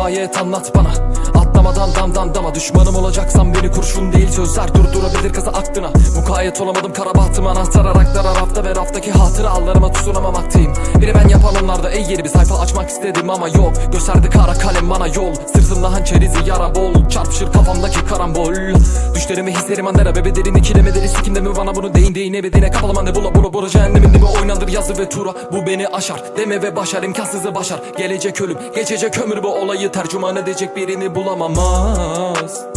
mukayyet anlat bana Atlamadan damdan dama. Düşmanım olacaksan beni kurşun değil sözler Durdurabilir kızı aklına. Mukayyet olamadım kara bahtım Anahtar araklar rafta ve raftaki hatıralarıma tutunamamaktayım. Biri ben yapan onlarda ey yeni bir sayfa açmak istedim ama yok. Gösterdi kara kalem bana yol. Sırtımda hançerizi yara bol. Çarpışır kafamdaki karambol. Düşlerimi hislerim andera bebe derin ikilemederi Sikimde mi bana bunu değin değin ebedine Kapalı mande bula bula bula cehennemin dibi oynandır yazı ve tura. Bu beni aşar deme ve başar imkansızı başar. Gelecek ölüm geçecek ömür bu olayı tercüman edecek birini bulamam asla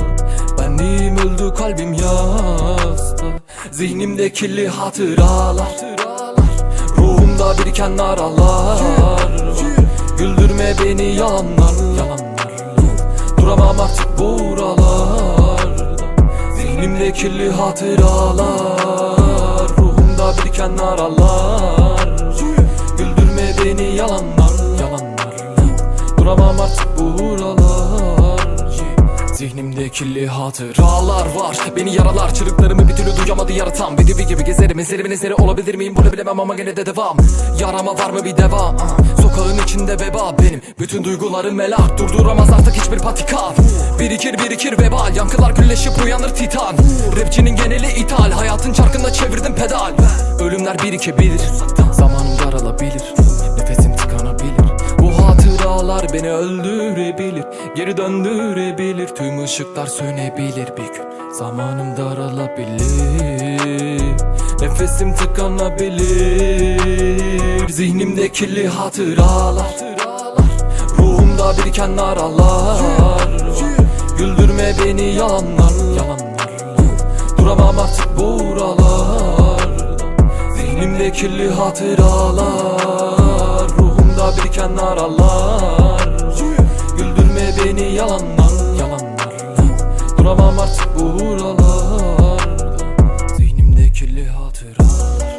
Benliğim öldü kalbim yasta. Zihnimde kirli hatıralar. Ruhumda biriken naralar Güldürme beni yalanlar Duramam artık buralarda Zihnimde kirli hatıralar. Ruhumda biriken naralar kirli hatıralar var Beni yaralar. Çığlıklarımı bir türlü duyamadı yaratan Bir gibi gezerim eserimin eseri olabilir miyim? Bunu bilemem ama gene de devam. Yarama var mı? Bir deva Ah, Sokağın içinde veba benim. Bütün duygularım melak Durduramaz artık hiçbir patika. Birikir birikir vebal Yankılar birleşip uyanır titan. Rapçinin geneli ithal. Hayatın çarkında çevirdim pedal. Ölümler birikebilir. Zamanım daralabilir. Nefesim tıkanabilir. Bu hatıralar beni öldürebilir Geri döndürebilir Tüm ışıklar sönebilir bir gün. Zamanım daralabilir Nefesim tıkanabilir. Zihnimde kirli hatıralar Ruhumda biriken naralar. Güldürme beni yalanlar Duramam artık buralarda. Zihnimde kirli hatıralar Ruhumda biriken naralar seni yalanlar Yalanlar. Duramam artık bu huralarda. Zihnimde kirli hatıralar